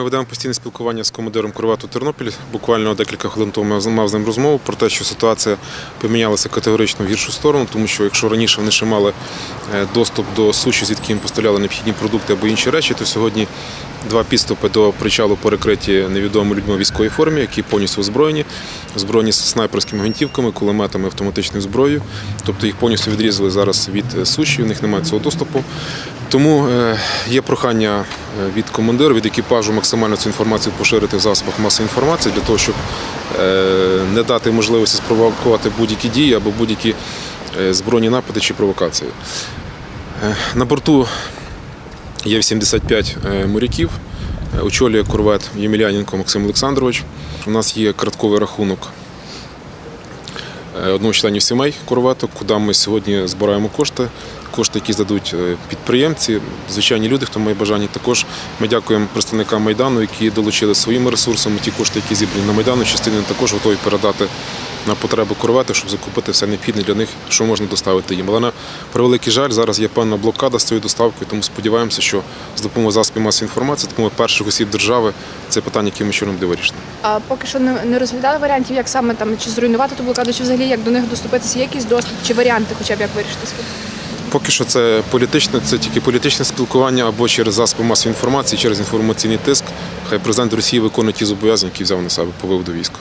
Ми ведемо постійне спілкування з командиром корвету Тернопіль. Буквально декілька хвилин тому я мав з ним розмову про те, що ситуація помінялася категорично в гіршу сторону, тому що якщо раніше вони ще мали е, доступ до суші, звідки їм поставляли необхідні продукти або інші речі, то сьогодні два підступи до причалу перекриті невідомими людьми в військовій формі, які повністю озброєні, озброєні снайперськими гвинтівками, кулеметами, автоматичною зброєю. Тобто їх повністю відрізали зараз від е, суші, у них немає цього доступу. Тому е, є прохання від командира, від екіпажу максимально цю інформацію поширити в засобах масової інформації для того, щоб е, не дати можливості спровокувати будь-які дії або будь-які е, збройні напади чи провокації. Е, На борту є 85 е, моряків. Е, Очолює корвет Ємельяненко Максим Олександрович. У нас є картковий рахунок е, одного членів сімей корвету, куди ми сьогодні збираємо кошти. Кошти, які здадуть е, підприємці, звичайні люди, хто має бажання. Також ми дякуємо представникам Майдану, які долучили своїми ресурсами ті кошти, які зібрані на Майдану. Частини також готові передати на потреби корвети, щоб закупити все необхідне для них, що можна доставити їм. Але на превеликий жаль, зараз є певна блокада з цією доставкою, тому сподіваємося, що з допомогою засобів масової інформації, з допомогою перших осіб держави, це питання, яким чином буде вирішено. А поки що не, розглядали варіантів, як саме там чи зруйнувати ту блокаду, чи взагалі як до них доступитися, є якийсь доступ, чи варіанти, хоча б як вирішити спів. Поки що це політичне, це тільки політичне спілкування або через засоби масової інформації, через інформаційний тиск. Хай президент Росії виконує ті зобов'язання, які взяв на себе по виводу війська.